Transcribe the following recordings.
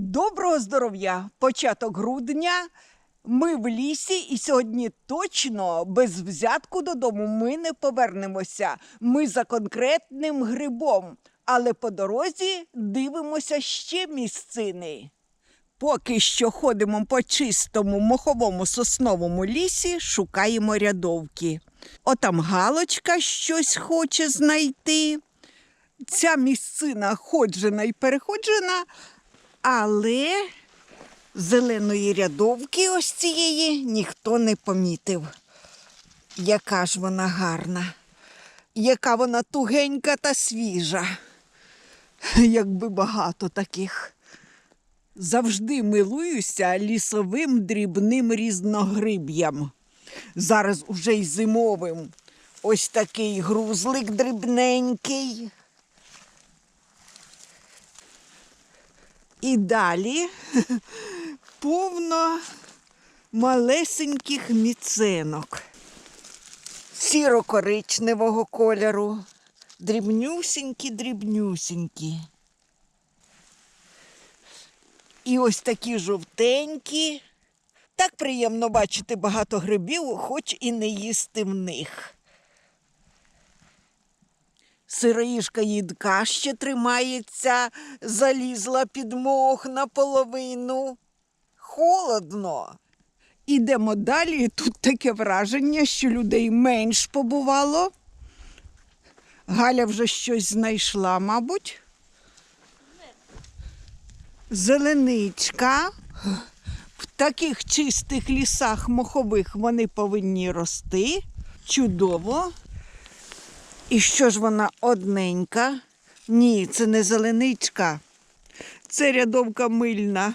Доброго здоров'я! Початок грудня. Ми в лісі, і сьогодні точно без взятку додому ми не повернемося. Ми за конкретним грибом, але по дорозі дивимося ще місцини. Поки що ходимо по чистому моховому сосновому лісі, шукаємо рядовки. Отам галочка щось хоче знайти. Ця місцина ходжена і переходжена, але зеленої рядовки ось цієї ніхто не помітив. Яка ж вона гарна, яка вона тугенька та свіжа. Якби багато таких. Завжди милуюся лісовим дрібним різногриб'ям. Зараз уже й зимовим. Ось такий грузлик дрібненький. І далі повно малесеньких міценок сіро-коричневого кольору, дрібнюсінькі, дрібнюсінькі. І ось такі жовтенькі. Так приємно бачити багато грибів, хоч і не їсти в них. Сироїжка їдка ще тримається, залізла під мох наполовину. Холодно. Ідемо далі. Тут таке враження, що людей менш побувало. Галя вже щось знайшла, мабуть. Зеленичка. В таких чистих лісах мохових вони повинні рости. Чудово. І що ж вона одненька? Ні, це не зеленичка. Це рядовка мильна.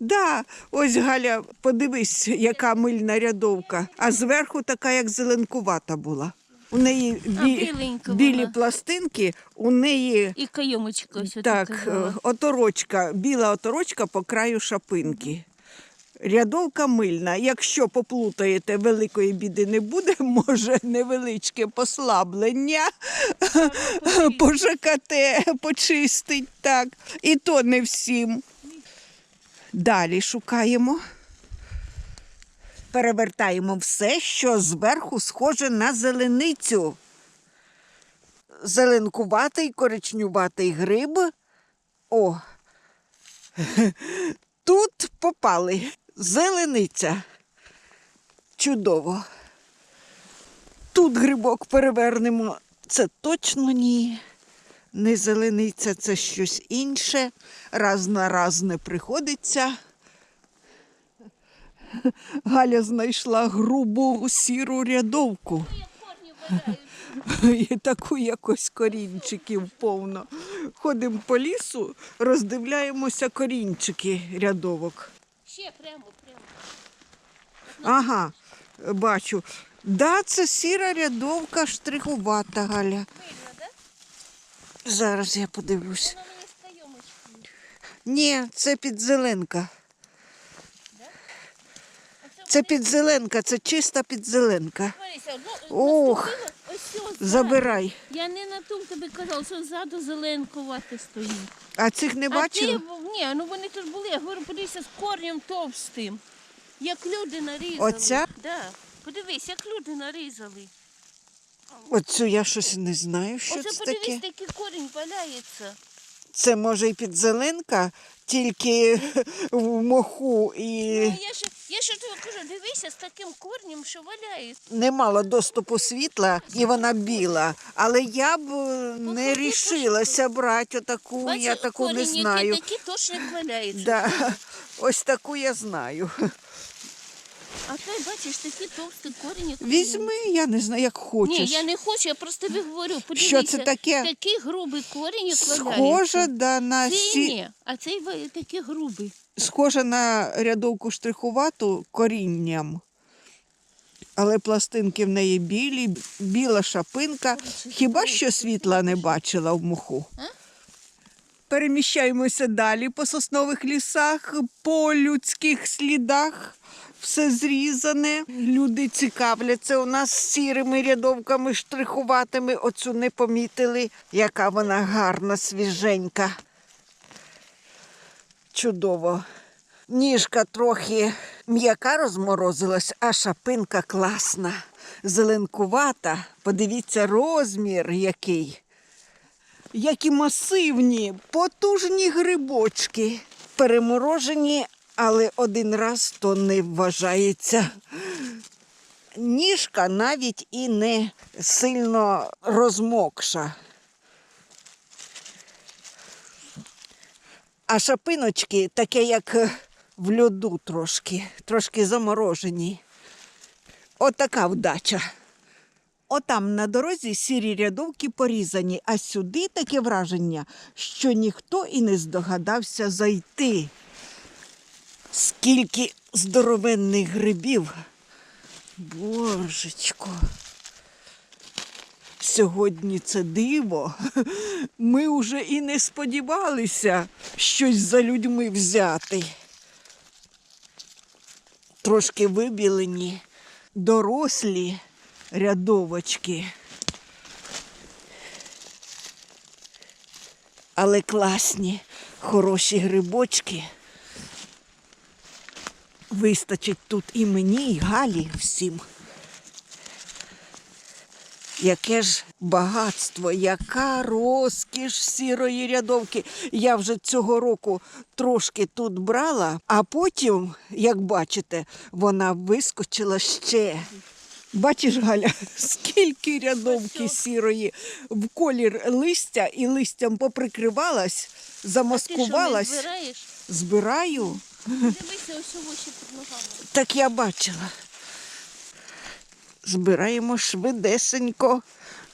Да, ось Галя, подивись, яка мильна рядовка, а зверху така, як зеленкувата була. У неї бі... біленька білі вона. пластинки, у неї І кайомочка ось так, така е, була. оторочка, біла оторочка по краю шапинки. Рядовка мильна. Якщо поплутаєте, великої біди не буде, може невеличке послаблення пожакате, почистить так. І то не всім. Далі шукаємо. Перевертаємо все, що зверху схоже на зеленицю. Зеленкуватий, коричнюватий гриб. О, тут попали. Зелениця. Чудово. Тут грибок перевернемо. Це точно ні. Не зелениця, це щось інше. Раз на раз не приходиться. Галя знайшла грубу сіру рядовку. І таку якось корінчиків повно. Ходимо по лісу, роздивляємося корінчики рядовок. Ще прямо, прямо. Ага, бачу. Да, це сіра рядовка штрихувата, Галя. Видно, да? Зараз я подивлюсь. Вона мені з кайомочкою. Ні, це підзеленка. Це підзеленка, це чиста підзеленка. Ну, Ох. Забирай. Я не на тому тобі казала, що ззаду зеленкувати стоїть. А цих не А ти, ні, ну вони тут були, я говорю, подивися з корнем товстим. Як люди нарізали. Оця? Да. Подивись, як люди нарізали. Оцю я щось не знаю, що Оце це подивись, таке. такий корінь валяється. Це може і підзеленка, тільки в моху і Ну, я ж, я ж тобі кажу, дивися з таким корнем, що валяється. не мала доступу світла, і вона біла. Але я б е, не Походи, рішилася брати отаку, Бачиш, я таку не корінь, знаю. Який такий точно валяється. Да. Ось таку я знаю. А той, бачиш, такий товстий корінь. як Візьми, я не знаю, як хочеш. Ні, я не хочу, я просто тобі говорю. Подивися, Що це таке? Такий грубий корінь, як валяється. да, на Це сі... ні, а цей ва- такий грубий. схожа на рядовку штрихувату корінням. Але пластинки в неї білі, біла шапинка. Хіба що світла не бачила в моху? Переміщаємося далі по соснових лісах, по людських слідах. Все зрізане. Люди цікавляться у нас сірими рядовками штрихуватими. Оцю не помітили, яка вона гарна, свіженька. чудово. Ніжка трохи м'яка розморозилась, а шапинка класна, зеленкувата. Подивіться, розмір який. Які масивні, потужні грибочки. Переморожені, але один раз то не вважається. Ніжка навіть і не сильно розмокша. А шапиночки таке, як в льоду трошки, трошки заморожені. Отака вдача. Отам на дорозі сірі рядовки порізані, а сюди таке враження, що ніхто і не здогадався зайти. Скільки здоровенних грибів. Божечко. Сьогодні це диво. Ми вже і не сподівалися щось за людьми взяти. Трошки вибілені, дорослі рядовочки. Але класні, хороші грибочки. Вистачить тут і мені, і Галі всім. Яке ж багатство, яка розкіш сірої рядовки. Я вже цього року трошки тут брала, а потім, як бачите, вона вискочила ще. Бачиш, Галя, скільки рядовки сірої в колір листя і листям поприкривалась, замаскувалась. збираєш? Збираю. Так я бачила. Збираємо швидесенько,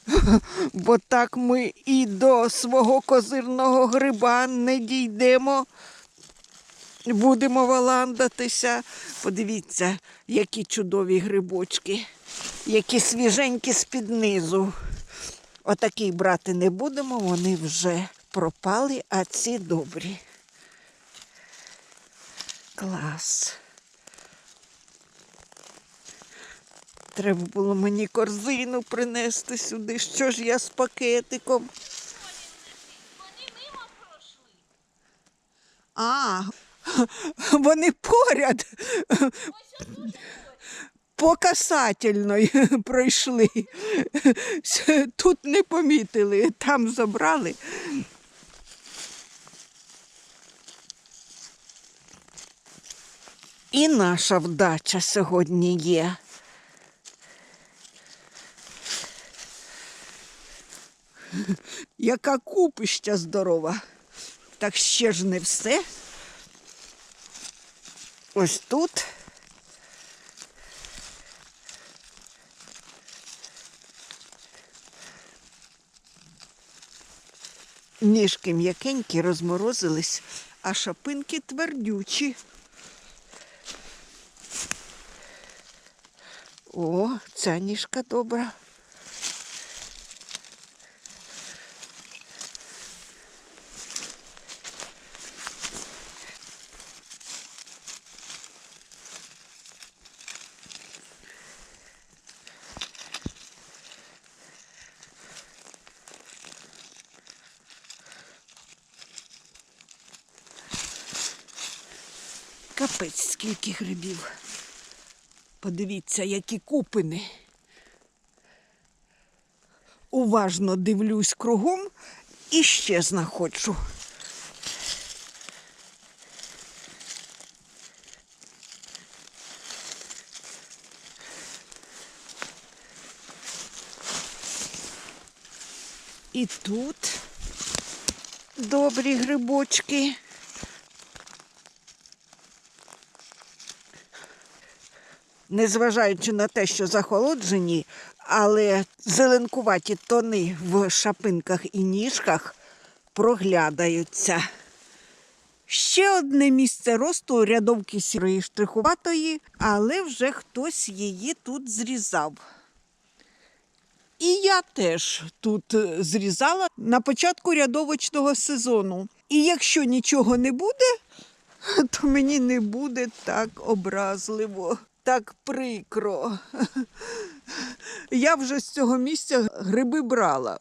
бо так ми і до свого козирного гриба не дійдемо. Будемо валандатися. Подивіться, які чудові грибочки, які свіженькі з-під низу. Отакий брати не будемо, вони вже пропали, а ці добрі. Клас. Треба було мені корзину принести сюди. Що ж я з пакетиком? А, вони поряд. По касательної пройшли. Тут не помітили, там забрали. І наша вдача сьогодні є. Яка купища здорова. Так ще ж не все. Ось тут. Ніжки м'якенькі розморозились, а шапинки твердючі. О, ця ніжка добра. Капець, скільки грибів. Подивіться, які купини. Уважно дивлюсь кругом і ще знаходжу. І тут добрі грибочки. Незважаючи на те, що захолоджені, але зеленкуваті тони в шапинках і ніжках проглядаються. Ще одне місце росту рядовки сірої штрихуватої, але вже хтось її тут зрізав. І я теж тут зрізала на початку рядовочного сезону. І якщо нічого не буде, то мені не буде так образливо, так прикро. Я вже з цього місця гриби брала.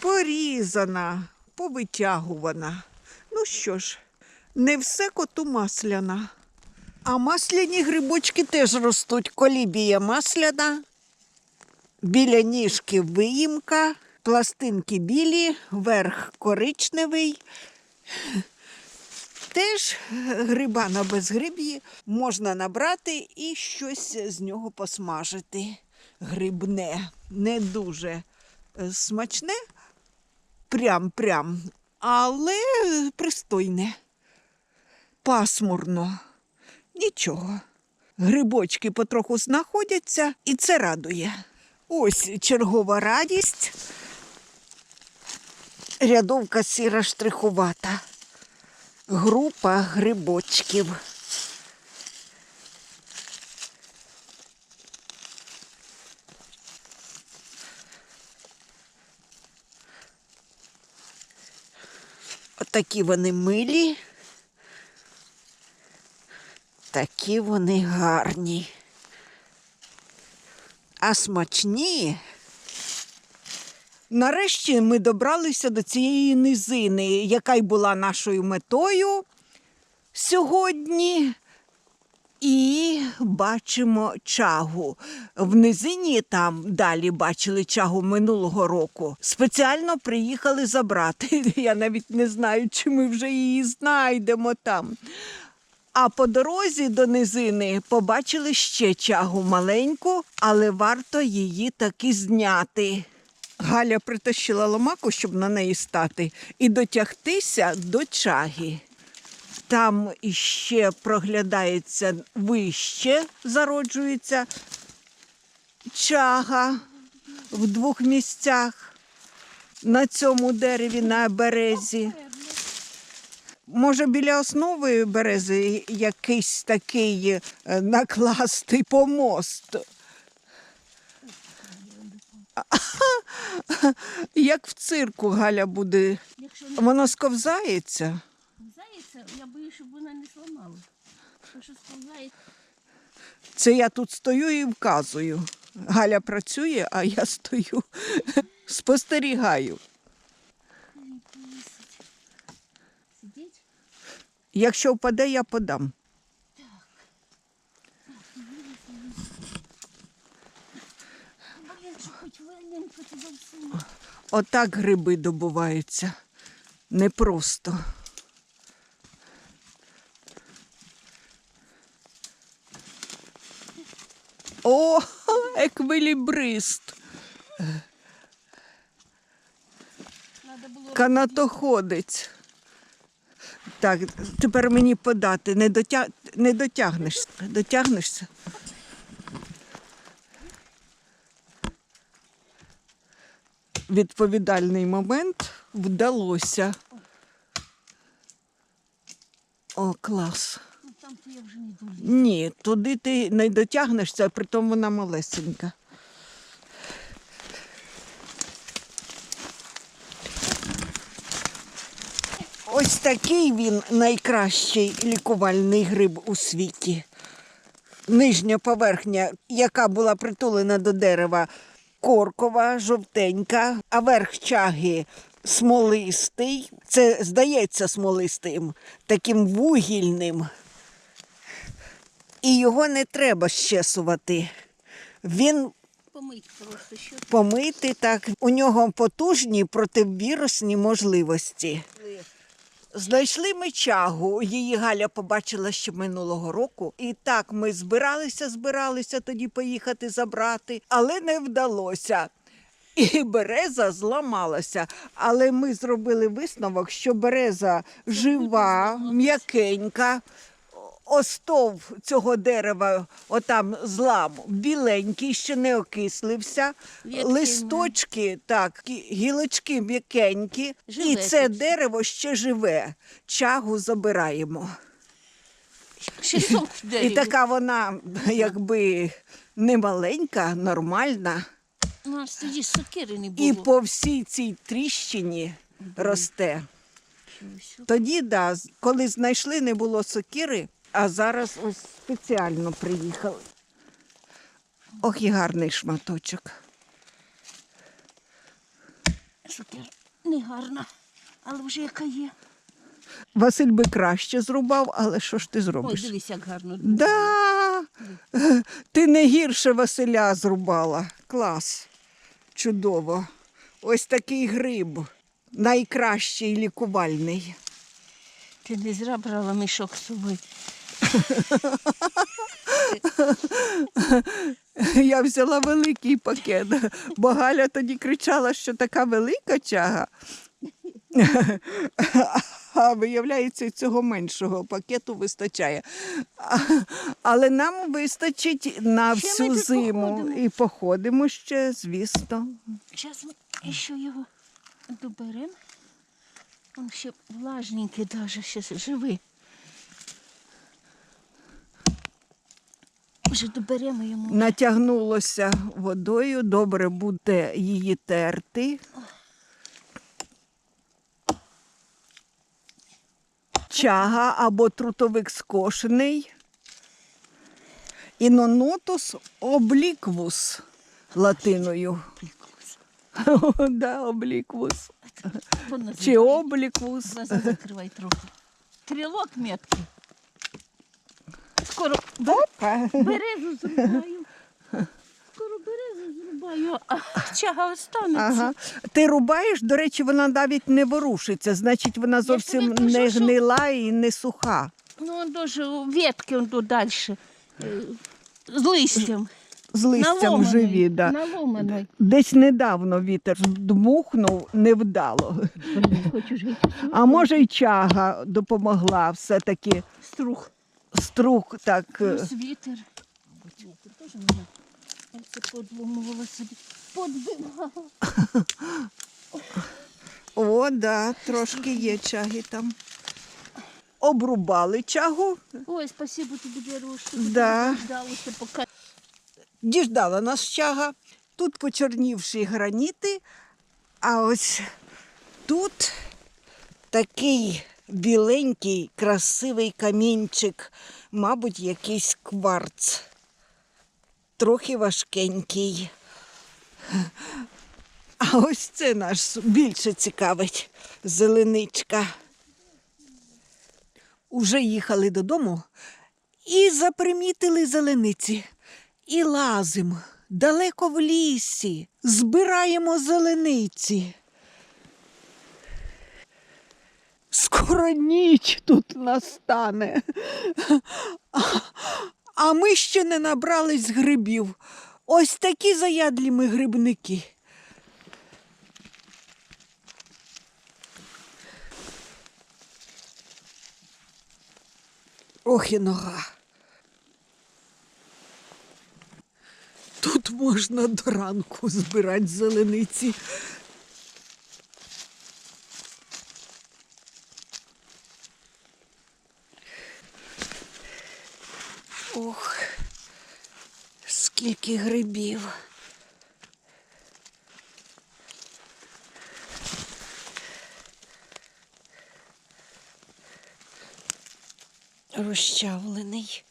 Порізана, повитягувана. Ну що ж, Не все коту масляна. А масляні грибочки теж ростуть. Колібія масляна, біля ніжки виїмка, пластинки білі, верх коричневий. Теж гриба на безгриб'ї можна набрати і щось з нього посмажити. Грибне, не дуже е, смачне, прям-прям, але пристойне. Пасмурно. Нічого. Грибочки потроху знаходяться, і це радує. Ось чергова радість. Рядовка сіра штрихувата. Група грибочків. Отакі вони милі. Такі вони гарні. А смачні. Нарешті ми добралися до цієї низини, яка й була нашою метою сьогодні. І бачимо чагу. В низині там далі бачили чагу минулого року. Спеціально приїхали забрати. Я навіть не знаю, чи ми вже її знайдемо там. А по дорозі до низини побачили ще чагу маленьку, але варто її таки зняти. Галя притащила ломаку, щоб на неї стати, і дотягтися до чаги. Там іще проглядається вище, зароджується чага в двох місцях на цьому дереві, на березі. Може, біля основи берези якийсь такий е, накласти помост. Як в цирку Галя буде. Воно сковзається. зається, я боюсь, щоб вона не зламала. Що. Це я тут стою і вказую. Галя працює, а я стою, спостерігаю. Якщо впаде, я подам. Блін, що хоч виненько туди всунути. Отак гриби добуваються. Непросто. О, еквілібрист, канатоходець. Так, тепер мені подати. Не, дотя... не дотягнешся. Дотягнешся. Відповідальний момент вдалося. О, клас. там я вже не долізу. Ні, туди ти не дотягнешся, а притом вона малесенька. Ось такий він найкращий лікувальний гриб у світі. Нижня поверхня, яка була притулена до дерева, коркова, жовтенька, а верх чаги смолистий. Це здається смолистим, таким вугільним і його не треба щесувати. Він Помить просто що помитий так, у нього потужні противірусні можливості. Знайшли ми чагу, її Галя побачила ще минулого року. І так ми збиралися, збиралися тоді поїхати забрати, але не вдалося. І береза зламалася. Але ми зробили висновок, що береза жива, м'якенька. Остов цього дерева, отам злам, біленький, ще не окислився. Ветки Листочки, так, гілочки м'якенькі. І Живе це тут. дерево ще живе. Чагу забираємо. ще І така вона, якби не маленька, нормальна. У нас тоді сокири не було. І по всій цій тріщині росте. Тоді, да, з- коли знайшли, не було сокири, а зараз ось спеціально приїхали. Ох, і гарний шматочок. Сокира не гарна, але вже яка є. Василь би краще зрубав, але що ж ти Ой, зробиш? дивись, як гарно. Да. Ти не гірше Василя зрубала. Клас. Чудово. Ось такий гриб. Найкращий лікувальний. Ти не зря брала мішок з собою. Я взяла великий пакет, бо Галя тоді кричала, що така велика чага. А виявляється, цього меншого пакету вистачає. Але нам вистачить на всю зиму. походимо. І походимо ще, звісно. Зараз ми ще його доберемо. Він ще влажненький даже, ще живий. Вже доберемо йому. Натягнулося водою, добре буде її терти. Чага або трутовик скошений. Інонотус обліквус латиною. да, обліквус. Чи обліквус. Закривай трохи. Трілок меткий. Скоро Опа. березу зрубаю. Скоро березу зрубаю, а чага останеться. Ага. Ти рубаєш, до речі, вона навіть не ворушиться, значить, вона зовсім тобі кажу, не що- гнила і не суха. Ну, он дуже ветки он тут далі. З листям. З листям Наломаний, живі. Да. Наломаний. Десь недавно вітер дмухнув невдало. Хочу жити. А може, й чага допомогла все-таки Струх. Струк так. е, Плюс вітер. Вітер теж мене. Це собі. Подбивала. О, да, трошки є чаги там. Обрубали чагу, Ой, спасибо тобі, Даруш, що Да. дождалася, поки діждала нас чага. Тут почорнівші граніти, а ось тут такий біленький, красивий камінчик, мабуть, якийсь кварц. Трохи важкенький. А ось це нас більше цікавить зеленичка. Уже їхали додому і запримітили зелениці. І лазимо далеко в лісі, збираємо зелениці. Скоро ніч тут настане. А, ми ще не набрались грибів. Ось такі заядлі ми грибники. Ох і нога. Тут можна до ранку збирати зелениці. Ох, скільки грибів. Розчавлений.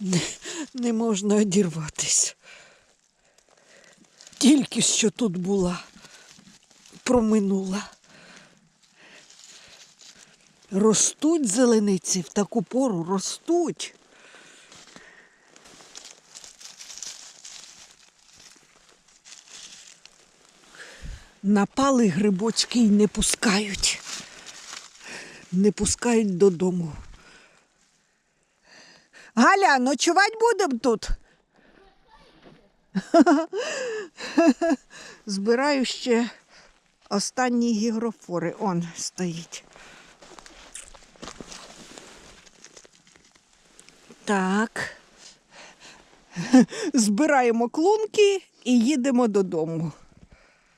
Не, не можна одірватись. Тільки що тут була, проминула. Ростуть зелениці в таку пору, ростуть. Напали грибочки і не пускають. Не пускають додому. Галя, ночувати будемо тут? Збираю ще останні гігрофори. Он стоїть. Так. Збираємо клунки і їдемо додому.